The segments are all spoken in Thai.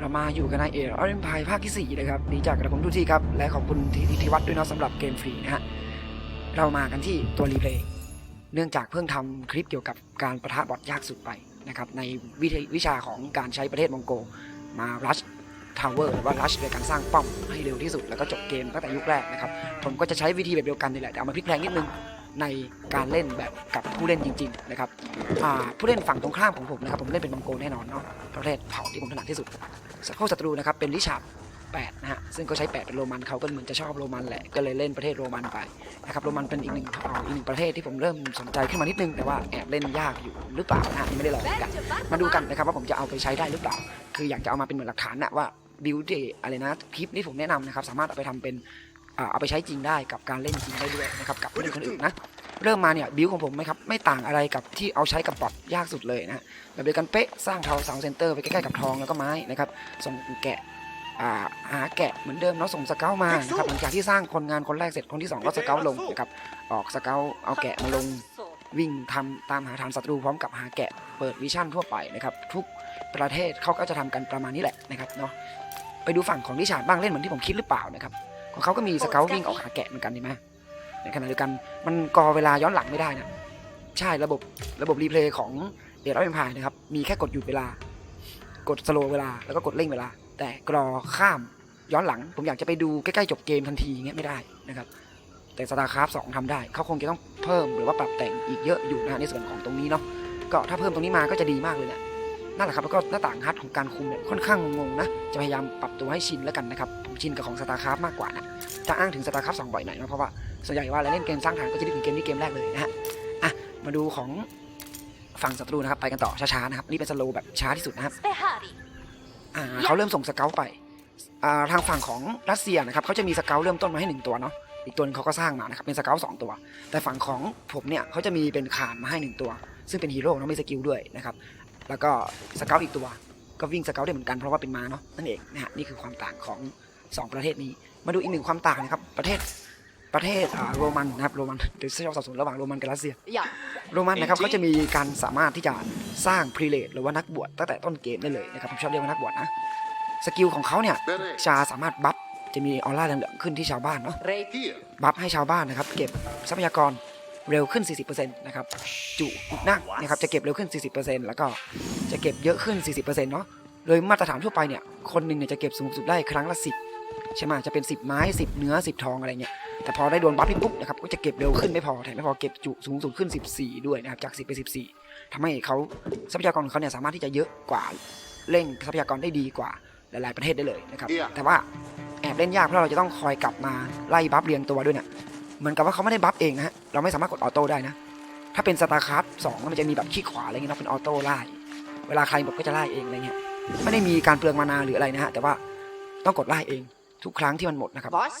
เรามาอยู่กันในเออเรนพายภาคที่ 4 นะครับ ดีจากกระผมทุกที่ครับ และขอบคุณทีทีวัฒน์ด้วยนะสำหรับเกมฟรีนะฮะ เรามากันที่ตัวรีเพลย์เนื่องจากเพิ่งทำคลิปเกี่ยวกับการประทะบอทยากสุดไปนะครับ ในวิทยวิชาของการใช้ประเทศมองโกมารัชทาวเวอร์หรือว่ารัชโดยการสร้างป้อมให้เร็วที่สุด แล้วก็จบเกมตั้งแต่ยุคแรกนะครับ ผมก็จะใช้วิธีแบบเดียวกันนี่แหละแต่เอามาพลิกแพลงนิดนึงในการเล่นแบบกับผู้เล่นจริง ๆ นะครับผู้เล่นฝั่งตรงข้ามของผมนะครับ ผมเล่นเป็นมังโกแน่นอนเนาะประเภทเผ่าที่ผมถนัดที่สุด พวกศัตรูนะครับเป็นลิชาร์ด8นะฮะซึ่งก็ใช้ 8 เป็นโรมันเขาก็เหมือนจะชอบโรมันแหละก็เลยเล่นประเทศโรมันไปนะครับโรมันเป็นอีกหนึ่งเผ่าอีกหนึ่งประเทศที่ผมเริ่มสนใจขึ้นมานิดนึงแต่ว่าแอบเล่นยากอยู่หรือเปล่านะฮะไม่ได้ลองกันมาดูกันนะครับว่าผมจะเอาไปใช้ได้หรือเปล่า คืออยากจะเอามาเป็นเหมือนหลักฐานนะว่าบิวตี้อะไรนะคลิปที่ผมแนะนำนะครับสามารถเอาไปทำเป็นเอาไปใช้จริงได้กับการเล่นจริงได้ด้วยนะครับกับคนอื่นนะ เริ่มมาเนี่ยบิวของผมไหมครับไม่ต่างอะไรกับที่เอาใช้กับบอทยากสุดเลยนะแบบเดียวกันเป๊ะสร้างเทาเสาเซนเตอร์ไปใกล้ๆกับทองแล้วก็ไม้นะครับส่งแกะอ่าหาแกะเหมือนเดิมเนาะส่งสเกลมานะครับหลังจากที่สร้างคนงานคนแรกเสร็จคนที่สองก็สเกลลงนะครับออกสเกลเอาแกะมาลงวิ่งทำตามหาฐานศัตรูพร้อมกับหาแกะเปิดวิชั่นทั่วไปนะครับทุกประเทศเขาก็จะทำกันประมาณนี้แหละนะครับเนาะไปดูฝั่งของดิชาร์ดบ้างเล่นเหมือนที่ผมคิดหรือเปล่านะครับของเขาก็มีสเกลวิ่งออกหาแกะเหมือนกันใช่ไหม ในขณะเดียวกันมันกอเวลาย้อนหลังไม่ได้นะใช่ระบบระบบรีเพลย์ของเดลล์พายนะครับ มีแค่กดหยุดเวลา กดสโลว์เวลาแล้วก็กดเร่งเวลา แต่กรอข้ามย้อนหลัง ผมอยากจะไปดูใกล้ๆจบเกมทันทีอย่างเงี้ยไม่ได้นะครับ แต่สตาร์คราฟสองทำได้ เขาคงจะต้องเพิ่มหรือว่าปรับแต่งอีกเยอะอยู่นะในส่วนของตรงนี้เนาะก็ถ้าเพิ่มตรงนี้มาก็จะดีมากเลยเนี่ยนั่นแหละครับแล้วก็หน้าต่างฮัทของการคุมเนี่ยค่อนข้างงงนะ จะพยายามปรับตัวให้ชินแล้วกันนะครับ ผมชินกับของสตาร์คราฟมากกว่านะจะอ้างถึงสตาร์คราฟสองบ่อยหน่อยนะเพราะว่า ส่วนใหญ่ว่าเราเล่นเกมสร้างฐานก็จะนึกถึงเกมนี้เกมแรกเลยนะฮะอะมาดูของฝั่งศัตรูนะครับไปกันต่อช้าๆนะครับนี่เป็นสโลว์แบบช้าที่สุดนะครับ Spehari. อ่าเขาเริ่มส่งสเกลไปอ่าทางฝั่งของรัสเซียนะครับเขาจะมีสเกลเริ่มต้นมาให้หนึ่งตัวเนาะอีกตัวหนึงเขาก็สร้างมานะครับเป็นสเกลสองตัว แต่ฝั่งของผมเนี่ยเขาจะมีเป็นขานมาให้หนึ่งตัว ซึ่งเป็นฮีโร่เนาะมีสกิลด้วยนะครับแล้วก็สเกลอีกตัวก็วิ่งสเกลได้เหมือนกันเพราะว่าเป็นม้าเนาะนั่นเองนะฮะนี่คือความต่างของสองประเทศนี้ มาดูอีกหนึ่งความต่างนะครับประเทศ ประเทศอ่าโรมันนะครับโรมันหรือชอบสับสนระหว่างโรมันกับรัสเซีย Ja. โรมันนะครับเขาจะมีการสามารถที่จะสร้างพรีเลตหรือว่านักบวชตั้งแต่ต้นเกมได้เลยนะครับผมชอบเรียกว่านักบวชนะสกิลของเขาเนี่ยจะสามารถบัฟจะมีออร่าเหลืองๆขึ้นที่ชาวบ้านเนาะ Rei. บัฟให้ชาวบ้านนะครับเก็บทรัพยากรเร็วขึ้น 40%นะครับจุนักนะครับจะเก็บเร็วขึ้น 40%แล้วก็จะเก็บเยอะขึ้น 40%เนาะโดยมาตรฐานทั่วไปเนี่ยคนหนึ่งเนี่ยจะเก็บสูงสุดได้ครั้งละ 10 ใช่ไหมจะเป็น 10 ไม้ 10 เนื้อ 10 ทองอะไรเงี้ย แต่พอได้โดนบัฟพี่ปุ๊บนะครับก็จะเก็บเร็วขึ้นไม่พอแถมไม่พอเก็บจุสูงสุดขึ้น 14 ด้วยนะครับจาก 10ไป14ทำให้เขาทรัพยากรของเขาเนี่ยสามารถที่จะเยอะกว่าเร่งทรัพยากรได้ดีกว่าหลาย ๆ ประเทศได้เลยนะครับ Yeah. แต่ว่าแอบเล่นยากเพราะเราจะต้องคอยกลับมาไล่บัฟเรียงตัวด้วยเนี่ยเหมือนกับว่าเขาไม่ได้บัฟเองนะฮะเราไม่สามารถกดออโต้ได้นะถ้าเป็นสตาร์คราฟสองมันจะมีแบบขี้ขวาอะไรเงี้ยเนาะเป็นออโต้ไล่เวลาใครบอกก็จะไล่เองอะไรเงี้ยไม่ได้มีการเปลืองมานาหรืออะไรนะฮะแต่ว่าต้องกดไล่เองทุกครั้งที่มันหมดนะครับ Was?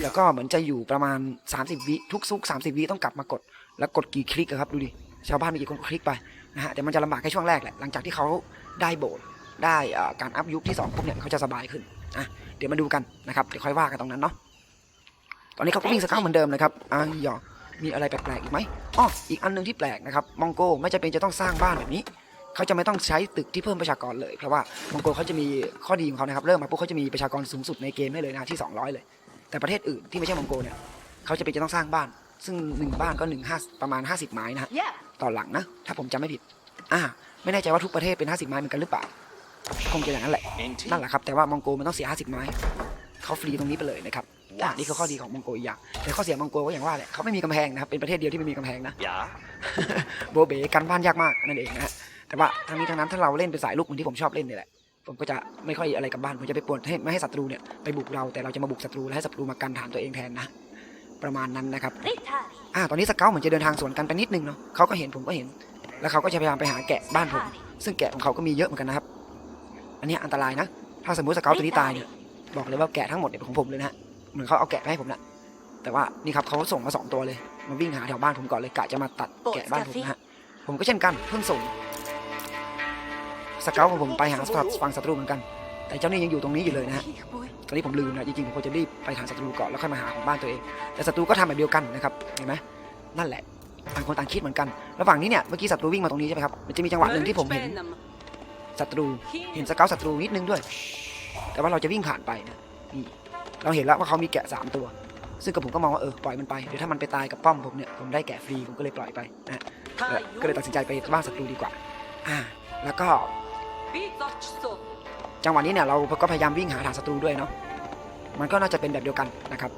แล้วก็เหมือนจะอยู่ประมาณ 30 วิทุกซุก 30 วิต้องกลับมากด แล้วกดกี่คลิกครับดูดิชาวบ้านมีกี่คนคลิกไปนะฮะแต่มันจะลำบากแค่ช่วงแรกแหละหลังจากที่เขาได้โบสได้การอัพยุคที่2ปุ๊บเนี่ยเขาจะสบายขึ้นอะเดี๋ยวมาดูกันนะครับเดี๋ยวค่อยว่ากันตรงนั้นเนาะตอนนี้เขาก็วิ่งสเกลเหมือนเดิมนะครับอะหยอมีอะไรแปลกๆอีกไหมอ๋ออีกอันหนึงที่แปลกนะครับมองโกไม่จำเป็นจะต้องสร้างบ้านแบบนี้เขาจะไม่ต้องใช้ตึกที่เพิ่มประชากรเลยเพราะว่ามองโกเขาจะมีข้อดีของเขานะครับเริ่มมาปุ๊บเขาจะมีประชากรสูงสุดในเกมให้เลยนะที่ 200 เลย แต่ประเทศอื่นที่ไม่ใช่มองโกเนี่ยเขาจะเป็นจะต้องสร้างบ้าน ซึ่งหนึ่งบ้านก็หนึ่งห้าประมาณ 50 ไม้นะฮะ Yeah. ต่อหลังนะ ถ้าผมจำไม่ผิด อ่า ไม่แน่ใจว่าทุกประเทศเป็น 50 ไม้เหมือนกันหรือเปล่า คงจะอย่างนั้นแหละ นั่นแหละครับ แต่ว่ามองโกมันต้องเสีย 50 ไม้เขาฟรีตรงนี้ไปเลยนะครับอะนี่คือข้อดีของมองโกอีกอย่าง แต่ข้อเสียมองโกก็อย่างว่าแหละเขาไม่มีกำแพงนะครับ เป็นประเทศเดียวที่ไม่มีกำแพงนะ Ja. โบเบกันบ้านยากมากนั่นเองนะฮะ แต่ว่าทั้งนี้ทั้งนั้นถ้าเราเล่นเป็นสายลุกเหมือนที่ผมชอบเล่นนี่แหละ ผมก็จะไม่ค่อยอะไรกับบ้านผมจะไปปวนให้ไม่ให้ศัตรูเนี่ยไปบุกเราแต่เราจะมาบุกศัตรูและให้ศัตรูมากันฐานตัวเองแทนนะ ประมาณนั้นนะครับ Ritari. อ่าตอนนี้สเกลเหมือนจะเดินทางสวนกันไปนิดนึงเนาะเขาก็เห็นผมก็เห็น แล้วเขาก็จะพยายามไปหาแกะบ้านผม ซึ่งแกะของเขาก็มีเยอะเหมือนกันนะครับ อันนี้อันตรายนะ ถ้าสมมติสเกลตัวนี้ตายเนี่ยบอกเลยว่าแกะทั้งหมดเนี่ยเป็นของผมเลยนะฮะเหมือนเขาเอาแกะมาให้ผมนะแต่ว่านี่ครับเขาส่งมาสองตัวเลยมาวิ่งหาแถวบ้านผมก่อนเลยกะจะมาตัดแกะบ้านผมนะฮะผมก็เช่นกันเพิ่งส่ง สเกลของผมไปหาฝั่งศัตรูเหมือนกัน แต่เจ้านี่ยังอยู่ตรงนี้อยู่เลยนะฮะตอนนี้ผมลืมนะจริงๆผมควรจะรีบไปหาศัตรูก่อนแล้วค่อยมาหาของบ้านตัวเอง แต่ศัตรูก็ทำแบบเดียวกันนะครับเห็นไหมนั่นแหละต่างคนต่างคิดเหมือนกันระหว่างนี้เนี่ยเมื่อกี้ศัตรูวิ่งมาตรงนี้ใช่ไหมครับมันจะมีจังหวะหนึ่งที่ผมเห็นศัตรูเห็นสเกลศัตรูนิดนึงด้วย แต่ว่าเราจะวิ่งผ่านไปนะนี่เราเห็นแล้วว่าเขามีแกะสามตัว ซึ่งกับผมก็มองว่าเออปล่อยมันไปเดี๋ยวถ้ามันไปตายกับป้อมผมเนี่ยผมได้แกะฟรีผมก็เลยปล่อยไปนะก็เลยตัดสินใจไปบ้านศัตรูดีกว่าอ่าแล้วก็ จังหวะนี้เนี่ยเราก็พยายามวิ่งหาฐานศัตรูด้วยเนาะมันก็น่าจะเป็นแบบเดียวกันนะครับ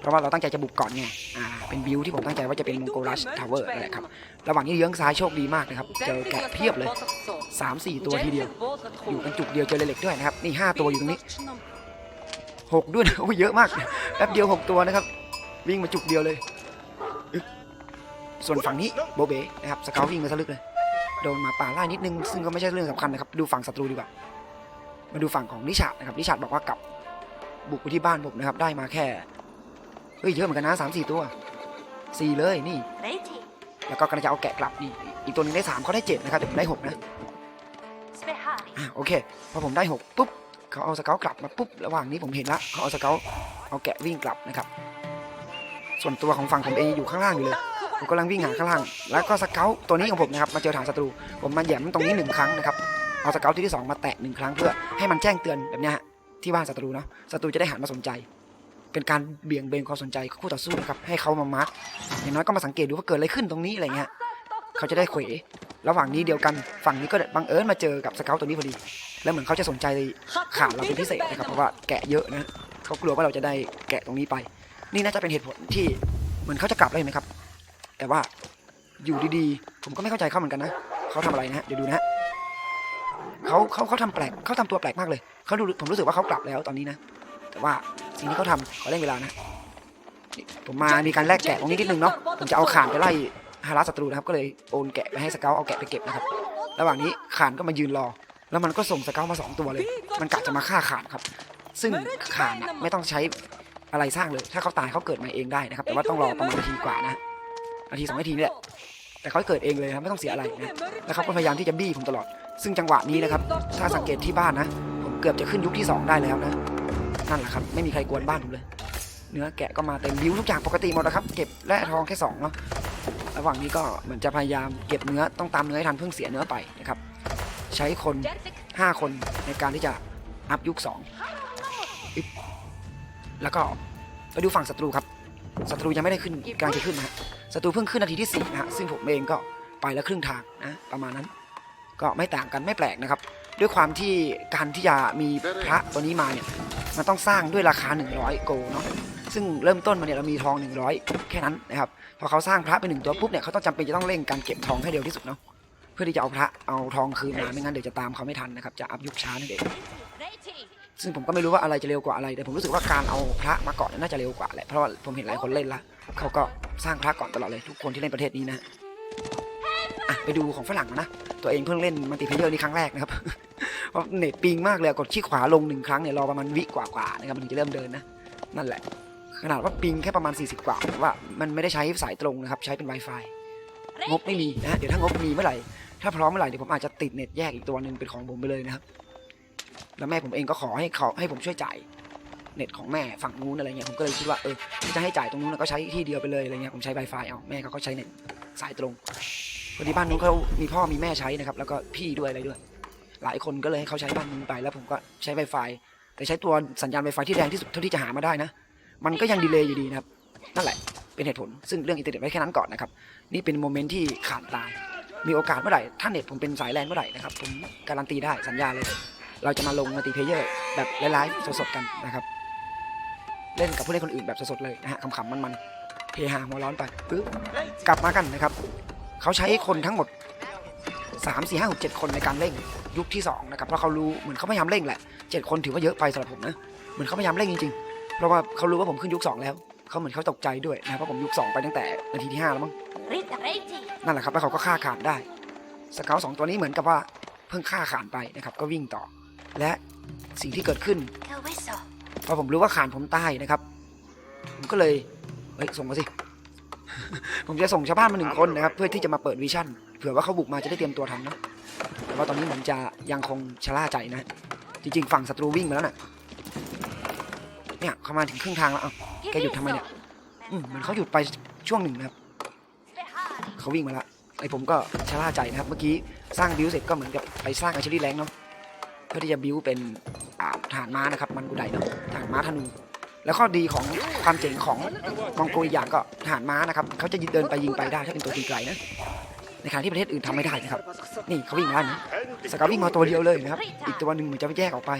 เพราะว่าเราตั้งใจจะบุกก่อนไง อ่า เป็นบิวที่ผมตั้งใจว่าจะเป็นมงโกลัสทาวเวอร์นั่นแหละครับ ระหว่างนี้เยื้องซ้ายโชคดีมากนะครับ เจอแกะเพียบเลย 3 4 ตัวทีเดียว อยู่กันจุกเดียวเจอเหล็กด้วยนะครับ นี่ 5 ตัวอยู่ตรงนี้ 6 ด้วยนะโอ้ยเยอะมาก แป๊บเดียว 6 ตัวนะครับ วิ่งมาจุกเดียวเลยอึ๊บส่วนฝั่งนี้โบเบนะครับ สเกลวิ่งมาซะลึกเลย โดนหมาป่าไล่นิดนึง ซึ่งก็ไม่ใช่เรื่องสำคัญนะครับ ดูฝั่งศัตรูดีกว่า มาดูฝั่งของนิชาดนะครับนิชาดบอกว่ากลับบุกไปที่บ้านผมนะครับ ได้มาแค่เฮ้ยเยอะเหมือนกันนะสามสี่ตัวสี่เลยนี่ แล้วก็กำลังจะเอาแกะกลับนี่อีกตัวหนึงได้สามเขาได้เจ็ดนะครับแต่ผมได้หกนะอะโอเคพอผมได้หกปุ๊บเขาเอาสเกลกลับมาปุ๊บระหว่างนี้ผมเห็นละเขาเอาสเกลเอาแกะวิ่งกลับนะครับ ส่วนตัวของฝั่งผมเองอยู่ข้างล่างอยู่เลย ผมกำลังวิ่งหาข้างล่าง แล้วก็สเกลตัวนี้ของผมนะครับมาเจอฐานศัตรู ผมมาแหยมตรงนี้หนึ่งครั้งนะครับ เอาสเกลที่ที่สองมาแตะหนึ่งครั้งเพื่อให้มันแจ้งเตือนแบบนี้ฮะที่บ้านศัตรูเนาะ ศัตรูจะได้หันมาสนใจ เป็นการเบี่ยงเบนความสนใจของคู่ต่อสู้นะครับให้เขามามาร์กอย่างน้อยก็มาสังเกตดูว่าเกิดอะไรขึ้นตรงนี้อะไรเงี้ยเขาจะได้เขวระหว่างนี้เดียวกันฝั่งนี้ก็บังเอิญมาเจอกับสเกลตัวนี้พอดี แล้วเหมือนเขาจะสนใจขาเราเป็นพิเศษนะครับเพราะว่าแกะเยอะนะเขากลัวว่าเราจะได้แกะตรงนี้ไป นี่น่าจะเป็นเหตุผลที่เหมือนเขาจะกลับแล้วเห็นไหมครับ แต่ว่าอยู่ดีๆ ผมก็ไม่เข้าใจเขาเหมือนกันนะเขาทำอะไรนะฮะเดี๋ยวดูนะฮะเขาเขาเขาทำแปลกเขาทำตัวแปลกมากเลยเขาดูผมรู้สึกว่าเขากลับแล้วตอนนี้นะ แต่ว่าสิ่งที่เขาทำขอเล่นเวลานะนี่ผมมามีการแลกแกะตรงนี้นิดนึงเนาะผมจะเอาข่านไปไล่ฮาราศัตรูนะครับก็เลยโอนแกะไปให้สเกลเอาแกะไปเก็บนะครับ ระหว่างนี้ข่านก็มายืนรอ แล้วมันก็ส่งสเกลมาสองตัวเลย มันกะจะมาฆ่าข่านครับ ซึ่งข่านน่ะไม่ต้องใช้อะไรสร้างเลย ถ้าเขาตายเขาเกิดมาเองได้นะครับ แต่ว่าต้องรอประมาณนาทีกว่านะ นาทีสองนาทีนี่แหละแต่เขาเกิดเองเลยครับไม่ต้องเสียอะไรนะแล้วเขาก็พยายามที่จะบี้ผมตลอด ซึ่งจังหวะนี้นะครับ ถ้าสังเกตที่บ้านนะ ผมเกือบจะขึ้นยุคที่ 2 ได้แล้วนะ นั่นแหละครับ ไม่มีใครกวนบ้านผมเลย เนื้อแกะก็มาเต็มบิ้วทุกอย่างปกติหมดนะครับ เก็บแร่ทองแค่สองเนาะ ระหว่างนี้ก็เหมือนจะพยายามเก็บเนื้อ ต้องตามเนื้อให้ทันเพิ่งเสียเนื้อไปนะครับ ใช้คน 5 คนในการที่จะอัพยุค2อึ๊บแล้วก็ไปดูฝั่งศัตรูครับ ศัตรูยังไม่ได้ขึ้นกำลังจะขึ้นนะฮะ ศัตรูเพิ่งขึ้นนาทีที่4นะฮะซึ่งผมเองก็ไปแล้วครึ่งทางนะประมาณนั้น ก็ไม่ต่างกันไม่แปลกนะครับ ด้วยความที่การที่จะมีพระตัวนี้มาเนี่ยมันต้องสร้างด้วยราคา 100 โกลเนาะซึ่งเริ่มต้นมาเนี่ยเรามีทอง 100 แค่นั้นนะครับพอเขาสร้างพระไปหนึ่งตัวปุ๊บเนี่ยเขาต้องจำเป็นจะต้องเร่งการเก็บทองให้เร็วที่สุดเนาะเพื่อที่จะเอาพระเอาทองคืนมาไม่งั้นเดี๋ยวจะตามเขาไม่ทันนะครับจะอัพยุคช้านั่นเองซึ่งผมก็ไม่รู้ว่าอะไรจะเร็วกว่าอะไรแต่ผมรู้สึกว่าการเอาพระมาก่อนน่าจะเร็วกว่าแหละเพราะว่าผมเห็นหลายคนเล่นละ เขาก็สร้างพระก่อนตลอดเลยทุกคนที่เล่นประเทศนี้นะอะไปดูของฝรั่งนะ ตัวเองเพิ่งเล่นมัลติเพเยอร์นี่ครั้งแรกนะครับเพราะเน็ตปิงมากเลยกดขี้ขวาลงหนึ่งครั้งเนี่ยรอประมาณวิกว่าๆนะครับมันถึงจะเริ่มเดินนะนั่นแหละ ขนาดว่าปิงแค่ประมาณ 40 กว่าว่ามันไม่ได้ใช้สายตรงนะครับ ใช้เป็น Wi-Fi งบไม่มีนะฮะเดี๋ยวถ้างบมีเมื่อไหร่ถ้าพร้อมเมื่อไหร่เดี๋ยวผมอาจจะติดเน็ตแยกอีกตัวหนึ่งเป็นของผมไปเลยนะครับ แล้วแม่ผมเองก็ขอให้เขาให้ผมช่วยจ่าย เน็ตของแม่ฝั่งนู้นอะไรเงี้ยผมก็เลยคิดว่าเออจะให้จ่ายตรงนู้นก็ใช้ที่เดียวไปเลยอะไรเงี้ยผมใช้ Wi-Fi เอาแม่เขาก็ใช้เน็ตสายตรงพอดีบ้านนู้นเขามีพ่อมีแม่ใช้นะครับแล้วก็พี่ด้วยอะไรด้วย หลายคนก็เลยให้เขาใช้บ้านนู้นไปแล้วผมก็ใช้ Wi-Fi แต่ใช้ตัวสัญญาณ Wi-Fi ที่แรงที่สุดเท่าที่จะหามาได้นะ มันก็ยังดีเลย์อยู่ดีนะครับนั่นแหละเป็นเหตุผลซึ่งเรื่องอินเทอร์เน็ตไว้แค่นั้นก่อนนะครับนี่เป็นโมเมนต์ที่ขาดตายมีโอกาสเมื่อไหร่ถ้าเน็ตผมเป็นสายแลนเมื่อไหร่นะครับผมการันตีได้สัญญาเลย เราจะมาลงมัลติเพเยอร์แบบไลฟ์สดๆกันนะครับ เล่นกับผู้เล่นคนอื่นแบบสดๆเลยนะฮะขำๆมันๆเฮฮาหัวร้อนไปปึ๊บกลับมากันนะครับเขาใช้คนทั้งหมด 3 4 5 6 7 คนในการเร่งยุคที่2นะครับเพราะเขารู้เหมือนเขาพยายามเร่งแหละ7คนถือว่าเยอะไปสำหรับผมนะเหมือนเขาพยายามเร่งจริงๆ เพราะว่าเขารู้ว่าผมขึ้นยุค 2 แล้วเขาเหมือนเขาตกใจด้วยนะเพราะผมยุค 2 ไปตั้งแต่นาทีที่ 5 แล้วมั้งนั่นแหละครับแล้วเขาก็ฆ่าขานได้สเกลสองตัวนี้เหมือนกับว่าเพิ่งฆ่าขานไปนะครับก็วิ่งต่อ และสิ่งที่เกิดขึ้น พอผมรู้ว่าขานผมตายนะครับ ผมก็เลยเฮ้ยส่งมาสิ ผมจะส่งชาวบ้านมาหนึ่งคนนะครับ เพื่อที่จะมาเปิดวิชั่นเผื่อว่าเขาบุกมาจะได้เตรียมตัวทันนะแต่ว่าตอนนี้เหมือนจะยังคงชะล่าใจนะ จริง ๆ ฝั่งศัตรูวิ่งมาแล้วน่ะ เนี่ยเขามาถึงครึ่งทางแล้วอ้าแกหยุดทำไมเนี่ยอืมมือนเขาหยุดไปช่วงหนึ่งนะครับเขาวิ่งมาแล้วไอผมก็ชะล่าใจนะครับ เมื่อกี้สร้างบิวเสร็จก็เหมือนกับไปสร้างไอเชอรี่แรงเนาะเพื่อที่จะบิวเป็น ฐานม้านะครับ มันกุไดเนาะฐานม้าธนู แล้วข้อดีของความเจ๋งของมองโกอีกอย่างก็ฐานม้านะครับเขาจะเดินไปยิงไปได้ถ้าเป็นตัวตีไกลนะในขณะที่ประเทศอื่นทำไม่ได้นะครับ นี่เขาวิ่งมาแล้วนะสกาวิ่งมาตัวเดียวเลยนะครับ อีกตัวหนึ่งมือนจะไปแยกออกไป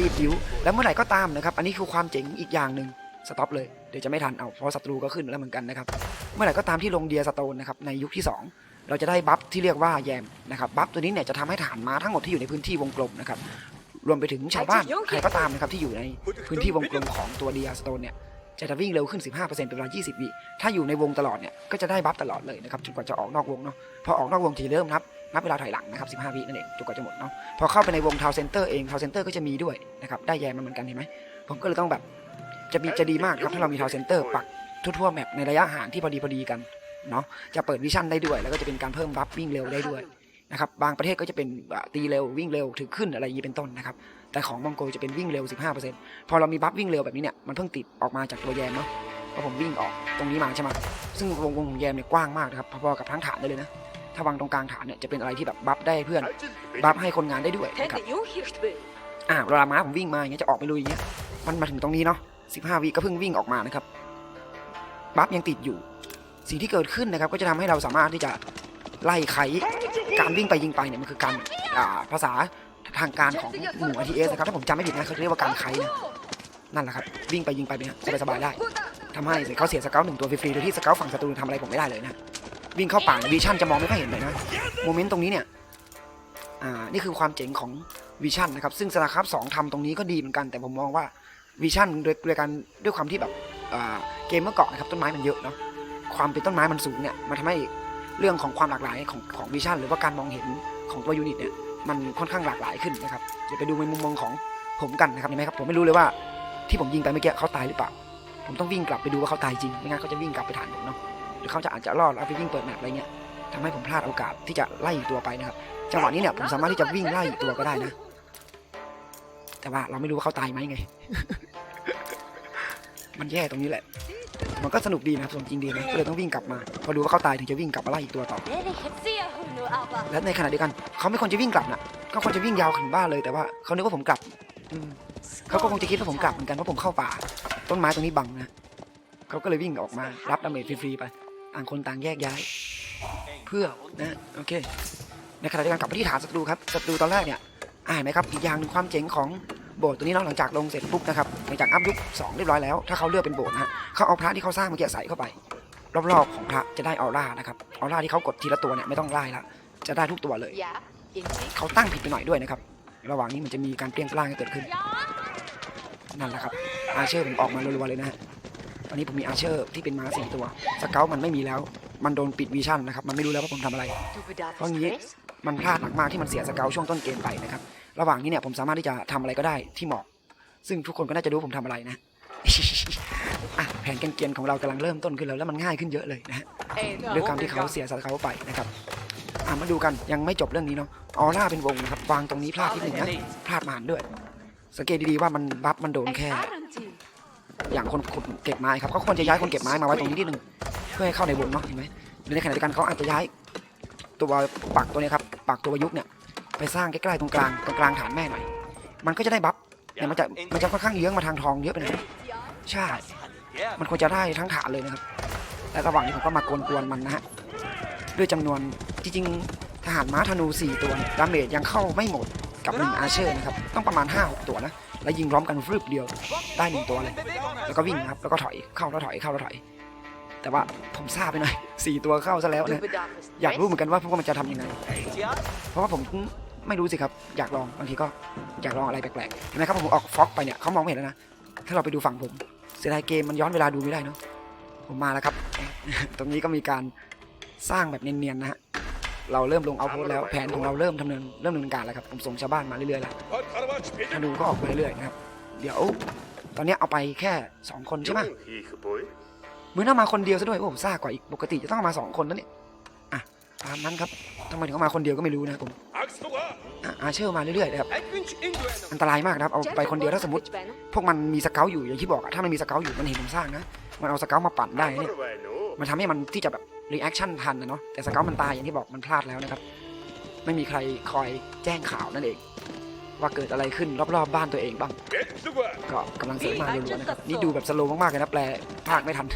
รีบบิวแล้วเมื่อไหร่ก็ตามนะครับ อันนี้คือความเจ๋งอีกอย่างหนึ่งสต็อปเลย เดี๋ยวจะไม่ทัน เอาเพราะศัตรูก็ขึ้นแล้วเหมือนกันนะครับ เมื่อไหร่ก็ตามที่ลงเดียสโตนนะครับในยุคที่ 2 เราจะได้บัฟที่เรียกว่าแยมนะครับ บัฟตัวนี้เนี่ยจะทำให้ฐานม้าทั้งหมดที่อยู่ในพื้นที่วงกลมนะครับ รวมไปถึงชาวบ้านใครก็ตามนะครับที่อยู่ในพื้นที่วงกลมของตัวเดียสโตนเนี่ยจะวิ่งเร็วขึ้น 15%เป็นเวลา 20 วิ ถ้าอยู่ในวงตลอดเนี่ย ก็จะได้บัฟตลอดเลยนะครับ จนกว่าจะออกนอกวงเนาะ พอออกนอกวงจะเริ่มนับ นับเวลาถอยหลังนะครับ 15 วินั่นเอง จนกว่าจะหมดเนาะ พอเข้าไปในวงทาวเซนเตอร์เอง ทาวเซนเตอร์ก็จะมีด้วยนะครับ ได้แยมมาเหมือนกันเห็นไหม ผมก็เลยต้องแบบ จะมีจะดีมากครับ ถ้าเรามีทาวเซนเตอร์ปักทั่วๆแมปในระยะห่างที่พอดีพอดีกันเนาะ จะเปิดวิชั่นได้ด้วย แล้วก็จะเป็นการเพิ่มบัฟวิ่งเร็วได้ด้วย นะครับบางประเทศก็จะเป็นอ่าตีเร็ววิ่งเร็วถึงขึ้นอะไรอย่างนี้เป็นต้นนะครับแต่ของมองโกจะเป็นวิ่งเร็ว 15%พอเรามีบัฟวิ่งเร็วแบบนี้เนี่ยมันเพิ่งติดออกมาจากตัวแยมเนาะพอผมวิ่งออกตรงนี้มาใช่ไหมซึ่งวงวงของแยมเนี่ยกว้างมากนะครับพอๆกับทั้งฐานได้เลยนะถ้าวางตรงกลางฐานเนี่ยจะเป็นอะไรที่แบบบัฟได้เพื่อนบัฟให้คนงานได้ด้วยนะครับ Ten de Junghicht be. อ่าเวลาม้าผมวิ่งมาอย่างเงี้ยจะออกไปลุยอย่างเงี้ยมันมาถึงตรงนี้เนาะ15วิก็เพิ่งวิ่งออกมานะครับบัฟยังติดอยู่ สิ่งที่เกิดขึ้นนะครับก็จะทำให้เราสามารถที่จะ ไล่ไขการวิ่งไปยิงไปเนี่ยมันคือการภาษาทางการของหมู่ RTS นะครับถ้าผมจำไม่ผิดนะเขาเรียกว่าการไขนะนั่นแหละครับวิ่งไปยิงไปเนี่ยสบายๆได้ทำให้เขาเสียสเกลหนึ่งตัวฟรีๆโดยที่สเกลฝั่งศัตรูทำอะไรผมไม่ได้เลยนะวิ่งเข้าป่าวิชั่นจะมองไม่ค่อยเห็นเลยนะโมเมนต์ตรงนี้เนี่ยอ่านี่คือความเจ๋งของวิชั่นนะครับซึ่งสตาร์คราฟสองทำตรงนี้ก็ดีเหมือนกัน แต่ผมมองว่าวิชั่นโดยโดยการด้วยความที่แบบเกมเมื่อก่อนนะครับต้นไม้มันเยอะเนาะความเป็นต้นไม้มันสูงเนี่ยมันทำให้ เรื่องของความหลากหลายของของวิชั่นหรือว่าการมองเห็นของตัวยูนิตเนี่ยมันค่อนข้างหลากหลายขึ้นนะครับเดี๋ยวไปดูในมุมมองของผมกันนะครับเห็นไหมครับผมไม่รู้เลยว่าที่ผมยิงไปเมื่อกี้เขาตายหรือเปล่า ผมต้องวิ่งกลับไปดูว่าเขาตายจริงไม่งั้นเขาจะวิ่งกลับไปฐานผมเนาะหรือเขาจะอาจจะรอดแล้วไปวิ่งเปิดแมปอะไรเงี้ยทำให้ผมพลาดโอกาสที่จะไล่อีกตัวไปนะครับจังหวะนี้เนี่ยผมสามารถที่จะวิ่งไล่อีกตัวก็ได้นะ แต่ว่าเราไม่รู้ว่าเขาตายไหมไง มันแย่ตรงนี้แหละ มันก็สนุกดีนะครับสมจริงดีนะก็เลยต้องวิ่งกลับมา พอดูว่าเขาตายถึงจะวิ่งกลับมาไล่อีกตัวต่อ และในขณะเดียวกันเขาไม่ควรจะวิ่งกลับนะเขาควรจะวิ่งยาวถึงบ้านเลยแต่ว่าเขานึกว่าผมกลับเขาก็คงจะคิดว่าผมกลับเหมือนกันเพราะผมเข้าป่า ต้นไม้ตรงนี้บังนะเขาก็เลยวิ่งออกมารับดาเมจฟรีๆไปต่างคนต่างแยกย้าย เพื่อนะโอเคในขณะเดียวกันกลับไปที่ฐานศัตรูครับศัตรูตอนแรกเนี่ยอ่านไหมครับอีกอย่างความเจ๋งของ โบสถ์ตัวนี้เนาะหลังจากลงเสร็จปุ๊บนะครับหลังจากอัพยุคสองเรียบร้อยแล้วถ้าเขาเลือกเป็นโบสถ์นะฮะเขาเอาพระที่เขาสร้างเมื่อกี้ใส่เข้าไป รอบๆของพระจะได้ออร่านะครับออร่าที่เขากดทีละตัวเนี่ยไม่ต้องไล่ละจะได้ทุกตัวเลย เขาตั้งผิดไปหน่อยด้วยนะครับ ระหว่างนี้มันจะมีการเปลี่ยนแปลงเกิดขึ้น นั่นแหละครับ อาเชอร์ผมออกมารัวๆเลยนะฮะตอนนี้ผมมีอาเชอร์ที่เป็นม้าสี่ตัว สเกลมันไม่มีแล้ว มันโดนปิดวิชั่นนะครับ มันไม่รู้แล้วว่าผมทำอะไร Du bedarfst Von je- Stress? มันพลาดหนักมากที่มันเสียสเกลช่วงต้นเกมไปนะครับ ระหว่างนี้เนี่ยผมสามารถที่จะทำอะไรก็ได้ที่เหมาะ ซึ่งทุกคนก็น่าจะรู้ผมทำอะไรนะอะแผนเกรียนๆของเรากำลังเริ่มต้นขึ้นแล้วแล้วมันง่ายขึ้นเยอะเลยนะฮะ Ey, ด้วยการที่เขาเสียสเขาไปนะครับอะมาดูกันยังไม่จบเรื่องนี้เนาะออร่าเป็นวงนะครับวางตรงนี้พลาดนิดหนึ่งนะพลาดมานด้วย สังเกตดีๆว่ามันบัฟมันโดน Ein แค่ Arenteam. อย่างคนขุดเก็บไม้ครับเขาควรจะย้ายคนเก็บไม้มาไว้ตรงนี้นิดนึงเพื่อให้เข้าในวงเนาะเห็นไหมหรือในขณะเดียวกันเขาอาจจะย้ายตัวปักตัวเนี้ครับปักตัวยุคเนี่ย ไปสร้างใกล้ๆตรงกลางตรงกลางฐานแม่หน่อย มันก็จะได้บัฟเนี่ยมันจะมันจะค่อนข้างเยื้องมาทางทองเยอะไปหน่อยใช่ มันควรจะได้ทั้งฐานเลยนะครับแต่ระหว่างนี้ผมก็มากวนๆมันนะฮะด้วยจำนวนจริงๆทหารม้าธนู 4 ตัวเกียดาเมจยังเข้าไม่หมดกับหนึ่งอาเชอร์นะครับต้องประมาณ 5-6 ตัวนะแล้วยิงล้อมกันฟรึบเดียวได้หนึ่งตัวเลย แล้วก็วิ่งนะครับแล้วก็ถอยเข้าแล้วถอยเข้าแล้วถอย แต่ว่าผมทราบไปหน่อย4ตัวเข้าซะแล้ว Du นะ bedarfst อยากรู้เหมือนกันว่าพวกมันจะทำยังไงเพราะว่าผม ไม่รู้สิครับ อยากลองบางทีก็อยากลองอะไรแปลกๆเห็นไหมครับผมออกฟ็อกไปเนี่ยเขามองไม่เห็นแล้วนะ ถ้าเราไปดูฝั่งผม เสียดายเกมมันย้อนเวลาดูไม่ได้เนาะ ผมมาแล้วครับ ตรงนี้ก็มีการสร้างแบบเนียนๆนะฮะ เราเริ่มลงเอาโพสแล้วแผนของเราเริ่มดำเนินเริ่มดำเนินการแล้วครับ ผมส่งชาวบ้านมาเรื่อยๆแล้วธนูก็ออกมาเรื่อยๆนะครับ เดี๋ยวตอนเนี้ยเอาไปแค่สองคนใช่ไหมมือหน้ามาคนเดียวซะด้วยโอ้ผมซ่ากว่าอีกปกติจะต้องมาสองคนนะเนี่ยอะ ตามนั้นครับทำไมถึงเอามาคนเดียวก็ไม่รู้นะครับผมอาเชอร์มาเรื่อยๆนะครับอันตรายมากนะครับเอาไปคนเดียวถ้าสมมติ พวกมันมีสเกลอยู่อย่างที่บอกถ้ามันมีสเกลอยู่มันเห็นผมสร้างนะมันเอาสเกลมาปั่นได้เนี่ยมันทำให้มันที่จะแบบรีแอคชั่นทันนะเนาะแต่สเกลมันตายอย่างที่บอกมันพลาดแล้วนะครับ ไม่มีใครคอยแจ้งข่าวนั่นเอง ว่าเกิดอะไรขึ้นรอบๆบ้านตัวเองบ้างก็กำลังเสริมมาเร็วๆนะครับนี่ดูแบบสโลว์มากๆเลยนะแปลภาคไม่ทัน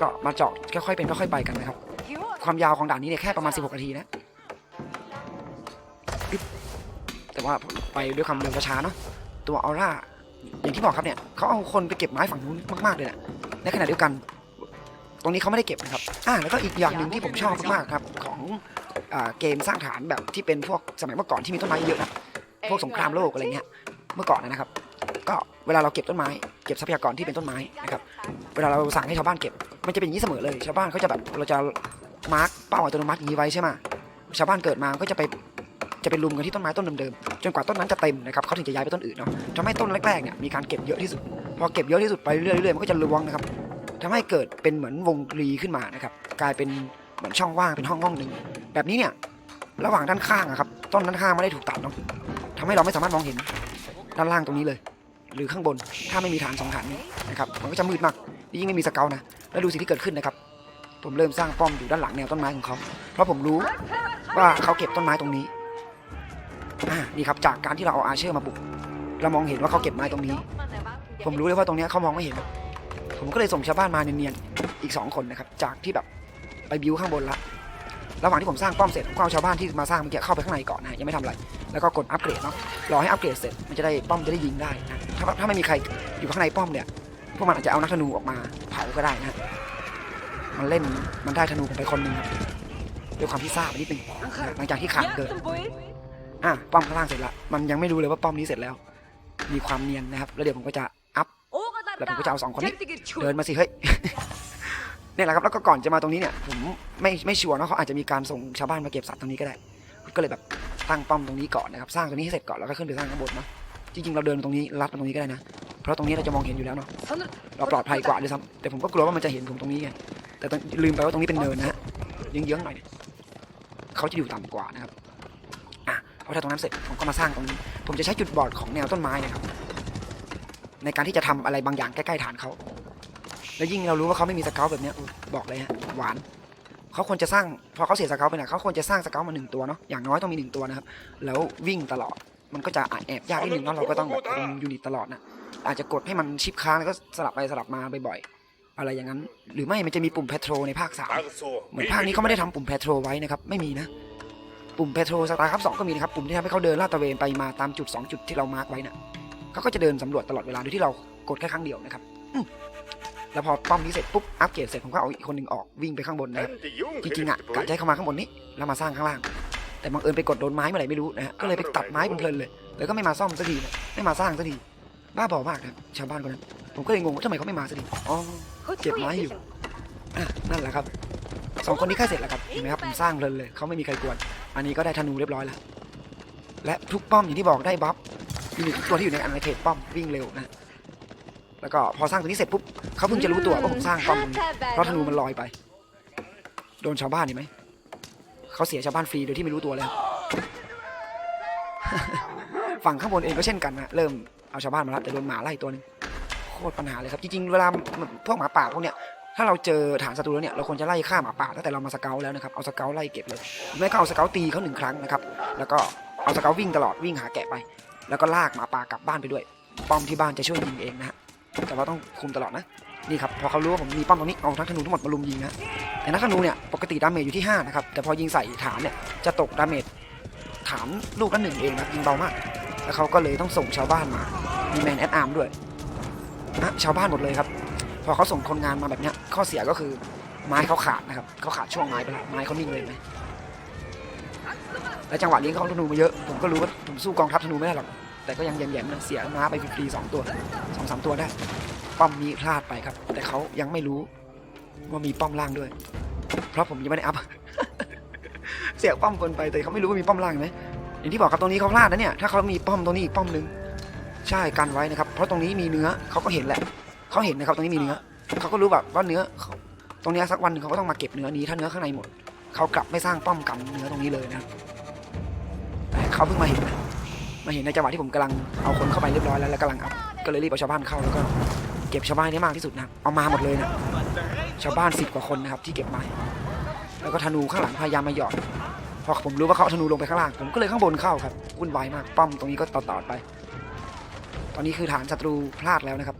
ก็มาเจาะค่อยๆเป็นค่อยๆไปกันนะครับ ความยาวของด่านนี้เนี่ยแค่ประมาณ 16 นาทีนะอึ๊บแต่ว่าไปด้วยความเร็วช้าๆเนาะ ตัวออร่าอย่างที่บอกครับเนี่ยเขาเอาคนไปเก็บไม้ฝั่งนู้นมากๆเลยนะในขณะเดียวกัน ตรงนี้เขาไม่ได้เก็บนะครับ อ่าแล้วก็อีกอย่างหนึ่งที่ผมชอบมากๆครับของอ่าเกมสร้างฐานแบบที่เป็นพวกสมัยเมื่อก่อนที่มีต้นไม้เยอะนะพวกสงครามโลกอะไรเงี้ยเมื่อก่อนนะครับ ก็เวลาเราเก็บต้นไม้เก็บทรัพยากรที่เป็นต้นไม้นะครับเวลาเราสั่งให้ชาวบ้านเก็บ มันจะเป็นอย่างนี้เสมอเลยชาวบ้านเขาจะแบบเราจะ มาร์กเป้าอัตโนมัติอย่างนี้ไว้ใช่ไหมชาวบ้านเกิดมาก็จะไปจะไปลุมกันที่ต้นไม้ต้นเดิมๆจนกว่าต้นนั้นจะเต็มนะครับเขาถึงจะย้ายไปต้นอื่นเนาะทำให้ต้นแรกๆเนี่ยมีการเก็บเยอะที่สุด พอเก็บเยอะที่สุดไปเรื่อยๆมันก็จะรวงนะครับทำให้เกิดเป็นเหมือนวงรีขึ้นมานะครับกลายเป็นเหมือนช่องว่างเป็นห้องห้องหนึ่งแบบนี้เนี่ยระหว่างด้านข้างอะครับต้นด้านข้างไม่ได้ถูกตัดเนาะทำให้เราไม่สามารถมองเห็นด้านล่างตรงนี้เลย หรือข้างบนถ้าไม่มีฐานสองฐานนี้นะครับมันก็จะมืดมากยิ่งไม่มีสเกลนะแล้วดูสิ่งที่เกิดขึ้นนะครับ ผมเริ่มสร้างป้อมอยู่ด้านหลังแนวต้นไม้ของเขา เพราะผมรู้ว่าเขาเก็บต้นไม้ตรงนี้อ่านี่ครับจากการที่เราเอาอาเชอร์มาบุก เรามองเห็นว่าเขาเก็บไม้ตรงนี้ ผมรู้เลยว่าตรงนี้เขามองไม่เห็น ผมก็เลยส่งชาวบ้านมาเนียนๆอีกสองคนนะครับ จากที่แบบไปบิวข้างบนละ ระหว่างที่ผมสร้างป้อมเสร็จผมก็เอาชาวบ้านที่มาสร้างเมื่อกี้เข้าไปข้างในก่อนนะยังไม่ทำอะไร แล้วก็กดอัปเกรดเนาะ รอให้อัปเกรดเสร็จมันจะได้ป้อมจะได้ยิงได้นะ ถ้าถ้าไม่มีใครอยู่ข้างในป้อมเนี่ย พวกมันอาจจะเอานักธนูออกมาเผาก็ได้นะ มันเล่นมันได้ธนูผมไปคนหนึ่งครับด้วยความที่ทราบนิดนึงนหลังจากที่ขาดเกิดอะป้อมข้างล่างเสร็จละมันยังไม่รู้เลยว่าป้อมนี้เสร็จแล้ว มีความเนียนนะครับแล้วเดี๋ยวผมก็จะอัพแล้วผมก็จะเอาสองคนนี้เดินมาสิเฮ้ยนี่แหละครับแล้วก็ก่อนจะมาตรงนี้เนี่ยผมไม่ไม่ชัวร์นะเขาอาจจะมีการส่งชาวบ้านมาเก็บสัตว์ตรงนี้ก็ได้ ก็เลยแบบตั้งป้อมตรงนี้ก่อนนะครับสร้างตรงนี้ให้เสร็จก่อนแล้วก็ขึ้นไปสร้างข้างบนนะจริงๆเราเดินมาตรงนี้ลัดมาตรงนี้ก็ได้นะ เพราะตรงนี้เราจะมองเห็นอยู่แล้วเนาะเราปลอดภัยกว่าด้วยซ้ำแต่ผมก็กลัวว่ามันจะเห็นผมตรงนี้ไง แต่ลืมไปว่าตรงนี้เป็นเนินนะฮะเยื้องๆหน่อยเขาจะอยู่ต่ำกว่านะครับอะพอถ้าตรงนั้นเสร็จผมก็มาสร้างตรงนี้ ผมจะใช้จุดบอดของแนวต้นไม้นะครับ ในการที่จะทำอะไรบางอย่างใกล้ๆฐานเขาแล้วยิ่งเรารู้ว่าเขาไม่มีสเกลแบบนี้บอกเลยฮะหวานเขาควรจะสร้างพอเขาเสียสเกลไปนี่ยเขาควรจะสร้างสเกลมาหนึ่งตัวเนาะอย่างน้อยต้องมีหนึ่งตัวนะครับ แล้ววิ่งตลอดมันก็จะแอบยากนิดนึงเนาะเราก็ต้องแบบคุมยูนิตตลอดนะอาจจะกดให้มันชิปค้างแล้วก็สลับไปสลับมาบ่อยๆ อะไรอย่างนั้น หรือไม่มันจะมีปุ่ม p พ t โ o ในภาคสาม Dinosaur. เหมือนภาคนี้เขาไม่ได้ทำปุ่ม p พ t โ o ไว้นะครับ ไม่มีนะ ปุ่ม p พ t โ o สตาร์ครับสองก็มีนะครับ ปุ่มที่ทำให้เขาเดินลาดตระเวนไปมาตามจุด 2 จุดที่เรามาร์กไว้นะเขาก็จะเดินสำรวจตลอดเวลาโดยที่เรากดแค่ครั้งเดียวนะครับอืมแล้วพอป้อมนี้เสร็จปุ๊บอัปเกรดเสร็จผมก็เอาอีกคนหนึ่งออกวิ่งไปข้างบนนะครับ And the young จริงๆอะกะจะให้เขามาข้างบนนี้ แล้วมาสร้างข้างล่าง แต่บังเอิญไปกดโดนไม้เมื่อไหร่ไม่รู้นะฮะก็เลยไปตัดไม้เพลินๆเลย แล้วก็ไม่มาซ่อมสักทีนะไม่มาสร้างสักทีบ้าบอมากนะครับชาวบ้านคนนั้นผมก็เลยงงว่าทำไมเขาไม่มาสักทีอ๋อ เก็บไม้อยู่อะนั่นแหละครับสองคนนี้ใกล้เสร็จแล้วครับเห็นไหมครับผมสร้างเพลินเลยเขาไม่มีใครกวนอันนี้ก็ได้ธนูเรียบร้อยแล้วและทุกป้อมอย่างที่บอกได้บัฟมีหนึ่งตัวที่อยู่ในอันในเพจป้อมวิ่งเร็วนะแล้วก็พอสร้างตัวนี้เสร็จปุ๊บเขาเพิ่งจะรู้ตัวว่าผมสร้างป้อมตรงนี้เพราะธนูมันลอยไป โดนชาวบ้านเห็นไหมเขาเสียชาวบ้านฟรีโดยที่ไม่รู้ตัวเลยครับฝั่งข้างบนเองก็เช่นกันนะเริ่มเอาชาวบ้านมาแล้วแต่โดนหมาไล่ตัวหนึงโคตรปัญหาเลยครับ จริงๆ เวลาพวกหมาป่าพวกเนี้ย ถ้าเราเจอฐานศัตรูแล้วเนี่ย เราควรจะไล่ฆ่าหมาป่าตั้งแต่เรามาสเกลแล้วนะครับ เอาสเกลไล่เก็บเลย ไม่ก็เอาสเกลตีเขาหนึ่งครั้งนะครับ แล้วก็เอาสเกลวิ่งตลอดวิ่งหาแกะไป แล้วก็ลากหมาป่ากลับบ้านไปด้วย ป้อมที่บ้านจะช่วยยิงเองนะฮะ แต่ว่าต้องคุมตลอดนะ นี่ครับ พอเขารู้ว่าผมมีป้อมตรงนี้ เอาทั้งธนูทั้งหมดมาลุมยิงนะแต่นักธนูเนี่ย ปกติดาเมจอยู่ที่5นะครับ แต่พอยิงใส่ฐานเนี่ย จะตกดาเมจฐานลูกละหนึ่งเองนะยิงเบามาก แล้วเขาก็เลยต้องส่งชาวบ้านมา มีแมนแอดอาร์มด้วย นะชาวบ้านหมดเลยครับ พอเขาส่งคนงานมาแบบนี้ข้อเสียก็คือไม้เขาขาดนะครับเขาขาดช่วงไม้ไปแล้วไม้เขานิ่งเลยไหมและจังหวะนี้เขาเอาธนูมาเยอะผมก็รู้ว่าผมสู้กองทัพธนูไม่ได้หรอกแต่ก็ยังแย่ๆนะเสียม้าไปฟรีๆสองตัวสองสามตัวได้ป้อมนี้พลาดไปครับ แต่เขายังไม่รู้ว่ามีป้อมล่างด้วย เพราะผมยังไม่ได้อัพเสียป้อมเกินไปแต่เขาไม่รู้ว่ามีป้อมล่างไหมอย่างที่บอกครับตรงนี้เขาพลาดนะเนี่ยถ้าเขามีป้อมตรงนี้อีกป้อมหนึง ใช่กันไว้นะครับ เพราะตรงนี้มีเนื้อเขาก็เห็นแหละเขาเห็นนะครับตรงนี้มีเนื้อเขาก็รู้แบบว่าเนื้อตรงนี้สักวันเขาก็ต้องมาเก็บเนื้อนี้ถ้าเนื้อข้างในหมดเขากลับไม่สร้างป้อมกันเนื้อตรงนี้เลยนะแต่เขาเพิ่งมาเห็นนะมาเห็นในจังหวะที่ผมกำลังเอาคนเข้าไปเรียบร้อยแล้วแล้วกำลังอัพก็เลยรีบเอาชาวบ้านเข้าแล้วก็เก็บชาวบ้านได้มากที่สุดนะเอามาหมดเลยนะชาวบ้านสิบกว่าคนนะครับที่เก็บมาแล้วก็ธนูข้างหลังพยายามมาหยอดพอผมรู้ว่าเขาธนูลงไปข้างล่างผมก็เลยข้างบนเข้าครับวุ่นวายมากป้อมตรงนี้ก็ต่อๆไป อนนี้คือฐานศัตรูพลาดแล้วนะครับ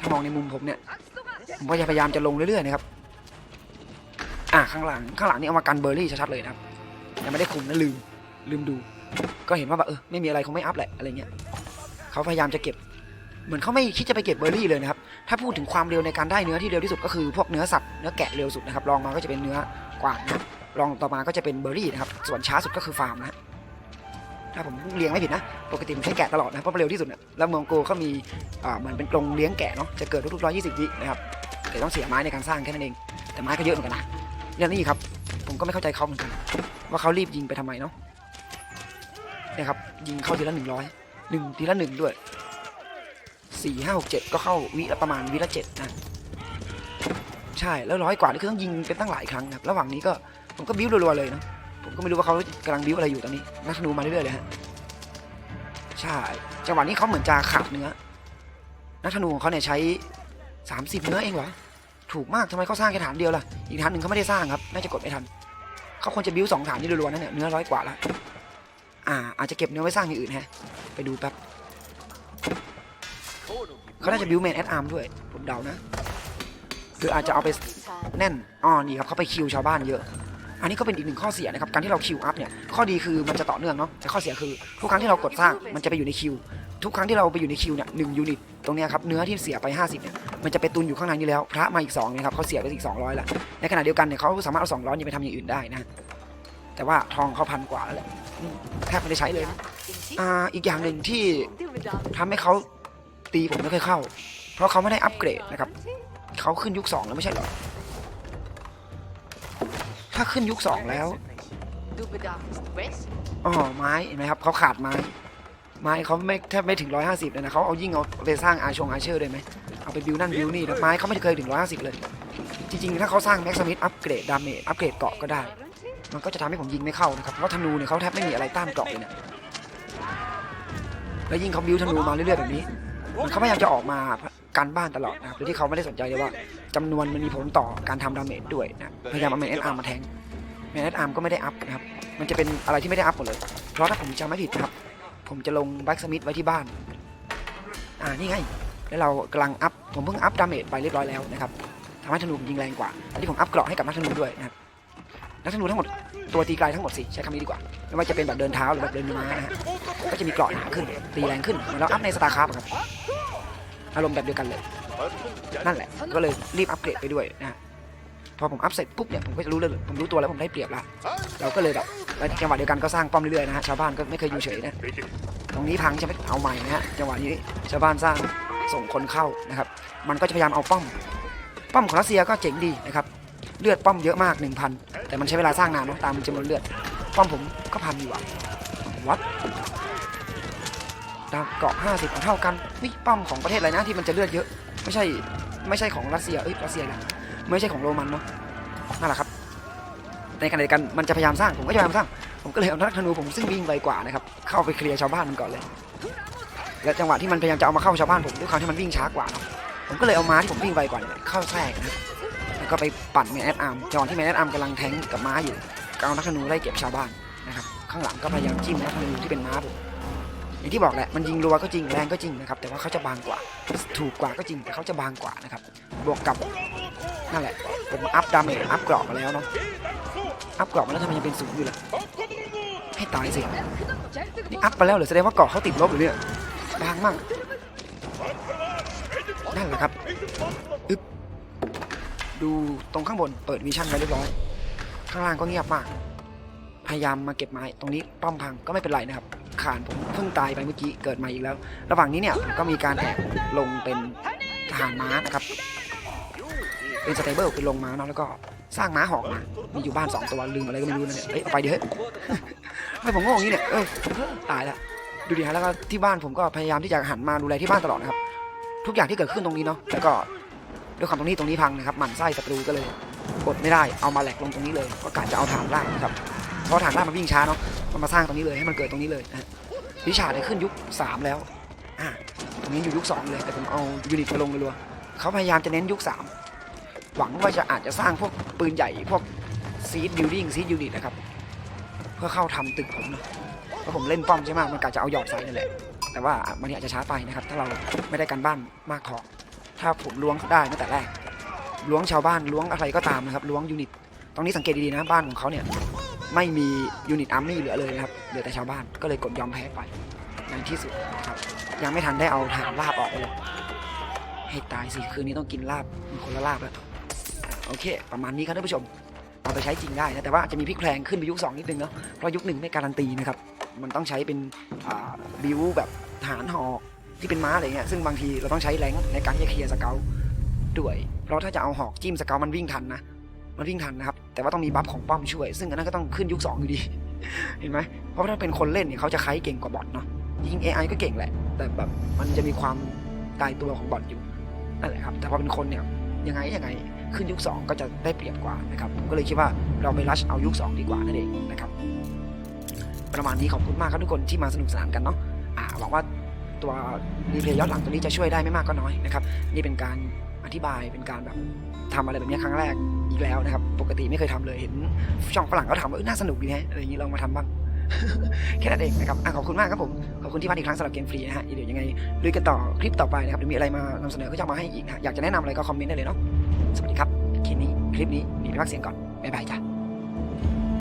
ถ้ามองในมุมผมเนี่ย ผมก็จะพยายามจะลงเรื่อยๆนะครับ อ่าข้างหลังข้างหลังนี่เอามากันเบอร์รี่ชัดๆเลยนะครับยังไม่ได้คุมนะลืมลืมดู ก็เห็นว่าแบบเออไม่มีอะไรคงไม่อัพแหละอะไรเงี้ยเขาพยายามจะเก็บ เหมือนเขาไม่คิดจะไปเก็บเบอร์รี่เลยนะครับ ถ้าพูดถึงความเร็วในการได้เนื้อที่เร็วที่สุดก็คือพวกเนื้อสัตว์เนื้อแกะเร็วสุดนะครับรองมาก็จะเป็นเนื้อกวางนะรองต่อมาก็จะเป็นเบอร์รี่นะครับส่วนช้าสุดก็คือฟาร์มนะ ถ้าผมเลี้ยงไม่ผิดนะ ปกติมันใช้แกะตลอดนะเพราะมันเร็วที่สุดเนี่ยแล้วเมืองโกเขามีอ่าเหมือนเป็นกรงเลี้ยงแกะเนาะจะเกิดทุกๆร้อยยี่สิบวินะครับแต่ต้องเสียไม้ในการสร้างแค่นั้นเอง แต่ไม้ก็เยอะเหมือนกันนะอย่างนี้ครับ ผมก็ไม่เข้าใจเขาเหมือนกัน ว่าเขารีบยิงไปทำไมเนาะเนี่ยครับยิงเข้าทีละหนึ่งร้อยหนึ่งทีละหนึ่งด้วยสี่ห้าหกเจ็ดก็เข้าวิละประมาณวิละเจ็ดนะใช่แล้วร้อยกว่านี่คือต้องยิงเป็นตั้งหลายครั้งครับระหว่างนี้ก็ผมก็บิ้วรัวๆเลยเนาะ ผมก็ไม่รู้ว่าเขากำลังบิ้วอะไรอยู่ตอนนี้ นักธนูมาเรื่อยๆเลยฮะ ใช่ จังหวะนี้เขาเหมือนจะขาดเนื้อ นักธนูของเขาเนี่ยใช้สามสิบเนื้อเองเหรอ ถูกมากทำไมเขาสร้างแค่ฐานเดียวล่ะ อีกฐานหนึ่งเขาไม่ได้สร้างครับ น่าจะกดไม่ทัน เขาควรจะบิ้วสองฐานนี่รัวๆนั่นเนี่ย เนื้อร้อยกว่าละอ่า อาจจะเก็บเนื้อไว้สร้างอย่างอื่นฮะ ไปดูแป๊บเขาน่าจะบิวแมนแอดอาร์มด้วย ผมเดานะ คืออาจจะเอาไปแน่นอ๋อนี่ครับเขาไปคิวชาวบ้านเยอะ อันนี้ก็เป็นอีกหนึ่งข้อเสียนะครับ การที่เราคิวอัพเนี่ย ข้อดีคือมันจะต่อเนื่องเนาะ แต่ข้อเสียคือทุกครั้งที่เรากดสร้างมันจะไปอยู่ในคิว ทุกครั้งที่เราไปอยู่ในคิวเนี่ยหนึ่งยูนิต ตรงนี้ครับ เนื้อที่เสียไป 50เนี่ย มันจะไปตุนอยู่ข้างในนี้แล้ว พระมาอีก2เนี่ยครับเขาเสียไปอีก 200ละในขณะเดียวกันเนี่ยเขาสามารถเอา200เนี่ยไปทำอย่างอื่นได้นะ แต่ว่าทองเขาพันกว่าแล้วแหละแทบไม่ได้ใช้เลยอ่า อีกอย่างหนึ่งที่ทำให้เขาตีผมไม่เคยเข้า เพราะเขาไม่ได้อัปเกรดนะครับเขาขึ้นยุค2แล้วไม่ใช่หรอ ถ้าขึ้นยุค2แล้วอ๋อไม้เห็นไหมครับเขาขาดไม้ ไม้เขาไม่แทบไม่ถึง150เลยนะเขาเอายิ่งเอาไปสร้างอาชงอาเชอร์เลยไหมเอาไปบิวนั่นบิวนี่แล้วไม้เขาไม่เคยถึง150เลย จริงๆ ถ้าเขาสร้างแม็กซ์มิธอัปเกรดดาเมจอัปเกรดเกาะก็ได้ มันก็จะทำให้ผมยิงไม่เข้านะครับเพราะธนูเนี่ยเขาแทบไม่มีอะไรต้านเกราะเลยเนี่ยแล้วยิ่งเขาบิวธนูมาเรื่อยๆแบบนี้ มันเขาพยายามจะออกมาการบ้านตลอดนะครับโดยที่เขาไม่ได้สนใจเลยว่าจำนวนมันมีผลต่อการทำดาเมจด้วยนะพยายามเอาแมนเอสอาร์มาแทงแมนเอสอาร์ก็ไม่ได้อัพนะครับมันจะเป็นอะไรที่ไม่ได้อัพหมดเลย เพราะถ้าผมจำไม่ผิดนะครับ ผมจะลงแบ็กสมิธไว้ที่บ้าน อ่านี่ไง แล้วเรากำลังอัพ ผมเพิ่งอัพดาเมจไปเรียบร้อยแล้วนะครับทำให้ธนูผมยิงแรงกว่าอันนี้ผมอัพเกราะให้กับนักธนูด้วยนะครับนักธนูทั้งหมด ตัวตีไกลทั้งหมดสิใช้คำนี้ดีกว่า ไม่ว่าจะเป็นแบบเดินเท้าหรือแบบเดินม้านะฮะก็จะมีเกราะหนาขึ้น ตีแรงขึ้นเหมือนเราอัพในสตาร์คราฟครับอารมณ์แบบเดียวกันเลย นั่นแหละก็เลยรีบอัปเกรดไปด้วยนะฮะพอผมอัพเสร็จปุ๊บเนี่ยผมก็จะรู้เลยผมรู้ตัวแล้วผมได้เปรียบละเราก็เลยแบบในจังหวะเดียวกันก็สร้างป้อมเรื่อยๆนะฮะชาวบ้านก็ไม่เคยอยู่เฉยนะตรงนี้พังจะไม่เอาใหม่นะฮะจังหวะนี้ชาวบ้านสร้างส่งคนเข้านะครับ มันก็จะพยายามเอาป้อมป้อมของรัสเซียก็เจ๋งดีนะครับ เลือดป้อมเยอะมาก 1,000 แต่มันใช้เวลาสร้างนานเนาะตามจำนวนเลือด ป้อมผมก็พันอยู่อะวัดดาวเกาะ 50เท่ากันวิป้อมของประเทศอะไรนะที่มันจะเลือดเยอะ ไม่ใช่ไม่ใช่ของรัสเซียเอ้ยรัสเซียนะไม่ใช่ของโรมันเนาะนั่นแหละครับ ในขณะเดียวกันมันจะพยายามสร้างผมก็จะพยายามสร้างผมก็เลยเอานักธนูผมซึ่งวิ่งไวกว่านะครับเข้าไปเคลียร์ชาวบ้านมันก่อนเลย และจังหวะที่มันพยายามจะเอามาเข้าชาวบ้านผมด้วยความที่มันวิ่งช้ากว่าเนาะผมก็เลยเอาม้าที่ผมวิ่งไวกว่าเนี่ยเข้าแทรกนะ แล้วก็ไปปั่นแมนแอดอาร์มจังหวะที่แมนแอดอาร์มกำลังแทงกับม้าอยู่ก็เอานักธนูไล่เก็บชาวบ้านนะครับข้างหลังก็พยายามจิ้มนักธนูที่เป็นม้าผมอย่างที่บอกแหละมันยิงรัวก็จริงแรงก็จริงนะครับแต่ว่าเขาจะบางกว่าถูกกว่าก็จริงแต่เขาจะบางกว่านะครับบวกกับนั่นแหละผมอัพดาเมจอัพกรอบมาแล้วเนาะอัพกรอบมาแล้วทำไมยังเป็นศูนย์อยู่ล่ะให้ตายสินี่อัพไปแล้วเหรือแสดงว่าเกาะเขาติดลบหรือเนี่ยบางมากนั่นแหละครับอึ๊บ ดูตรงข้างบนเปิดวิชั่นไว้เรียบร้อย ข้างล่างก็เงียบมาก พยายามมาเก็บไม้ ตรงนี้ป้อมพังก็ไม่เป็นไรนะครับ ขานผมเพิ่งตายไปเมื่อกี้เกิดมาอีกแล้ว ระหว่างนี้เนี่ยก็มีการแอบลงเป็นทหารม้านะครับ เป็นสเตเบิลเป็นลงม้าเนาะแล้วก็สร้างม้าหอกมา มีอยู่บ้านสองตัวลืมอะไรก็ไม่รู้นะเนี่ยเอ้ยเอาไปเดี๋ยวเฮ้ยทำไมผมโง่อย่างนี้เนี่ย เออตายละดูดิฮะแล้วก็ที่บ้านผมก็พยายามที่จะหันมาดูแลที่บ้านตลอดนะครับ ทุกอย่างที่เกิดขึ้นตรงนี้เนาะแล้วก็ ด้วยความตรงนี้ตรงนี้พังนะครับหมั่นไส้ศัตรูก็เลยอดไม่ได้เอามาแหลกลงตรงนี้เลย ก็กะจะเอาฐานล่างนะครับเพราะฐานล่างมันวิ่งช้าเนาะมันมาสร้างตรงนี้เลยให้มันเกิดตรงนี้เลยนะวิชาเนี่ยขึ้นยุคสามแล้วอ่าตรงนี้อยู่ยุคสองเลยแต่ผมเอายูนิตมาลงเลยรัวเขาพยายามจะเน้นยุคสามหวังว่าจะอาจจะสร้างพวกปืนใหญ่พวกซีดบิลดิ้งซีดยูนิตนะครับเพื่อเข้าทำตึกผมเนาะเพราะผมเล่นป้อมใช่ไหมมันกะจะเอาหยอดใส่นั่นแหละแต่ว่ามันอาจจะช้าไปนะครับ ถ้าเราไม่ได้การบ้านมากพอ ถ้าผมล้วงเขาได้ตั้งแต่แรกล้วงชาวบ้านล้วงอะไรก็ตามนะครับล้วงยูนิตตรงนี้สังเกตดีๆนะบ้านของเขาเนี่ยไม่มียูนิตอาร์มี่เหลือเลยนะครับเหลือแต่ชาวบ้านก็เลยกดยอมแพ้ไปในที่สุดนะครับยังไม่ทันได้เอาฐานลาบออกเลยให้ตายสิคืนนี้ต้องกินลาบคนละลาบแล้วโอเค ประมาณนี้ครับท่านผู้ชมเอาไปใช้จริงได้นะแต่ว่าจะมีพลิกแพลงขึ้นไปยุค 2 นิดนึงเนาะเพราะยุคหนึ่งไม่การันตีนะครับมันต้องใช้เป็นบิวแบบฐานหอก ที่เป็นม้าอะไรเงี้ยซึ่งบางทีเราต้องใช้แรงในการที่จะเคลียร์สเกลด้วย เพราะถ้าจะเอาหอกจิ้มสเกลมันวิ่งทันนะมันวิ่งทันนะครับแต่ว่าต้องมีบัฟของป้อมช่วย ซึ่งอันนั้นก็ต้องขึ้นยุค2อยู่ดีเห็นไหมเพราะถ้าเป็นคนเล่นเนี่ยเขาจะไคเก่งกว่าบอทเนาะยิง AI ก็เก่งแหละ แต่แบบมันจะมีความตายตัวของบอทอยู่นั่นแหละครับ แต่พอเป็นคนเนี่ยยังไงยังไงขึ้นยุค 2 ก็จะได้เปรียบกว่านะครับผมก็เลยคิดว่าเราไปรัชเอายุค 2 ดีกว่านั่นเองนะครับ ประมาณนี้ขอบคุณมากครับทุกคนที่มาสนุกสนานกันเนาะหวังว่า ตัวรีเพย์ย้อนหลังตัวนี้จะช่วยได้ไม่มากก็น้อยนะครับนี่เป็นการอธิบายเป็นการแบบทำอะไรแบบนี้ครั้งแรกอีกแล้วนะครับ ปกติไม่เคยทำเลยเห็นช่องฝรั่งเขาทำว่าน่าสนุกดีแฮะอะไรอย่างนี้ลองมาทำบ้างแค่นั้นเองนะครับอขอบคุณมากครับผม ขอบคุณที่มาอีกครั้งสำหรับเกมฟรีนะฮะเดี๋ยวยังไงลุยกันต่อคลิปต่อไปนะครับหรือมีอะไรมานำเสนอก็จะมาให้อีกนะฮะอยากจะแนะนำอะไรก็คอมเมนต์ได้เลยเนาะสวัสดีครับคลิปนี้คลิปนี้มีไปพักเสียงก่อนบ๊ายบายจ้ะ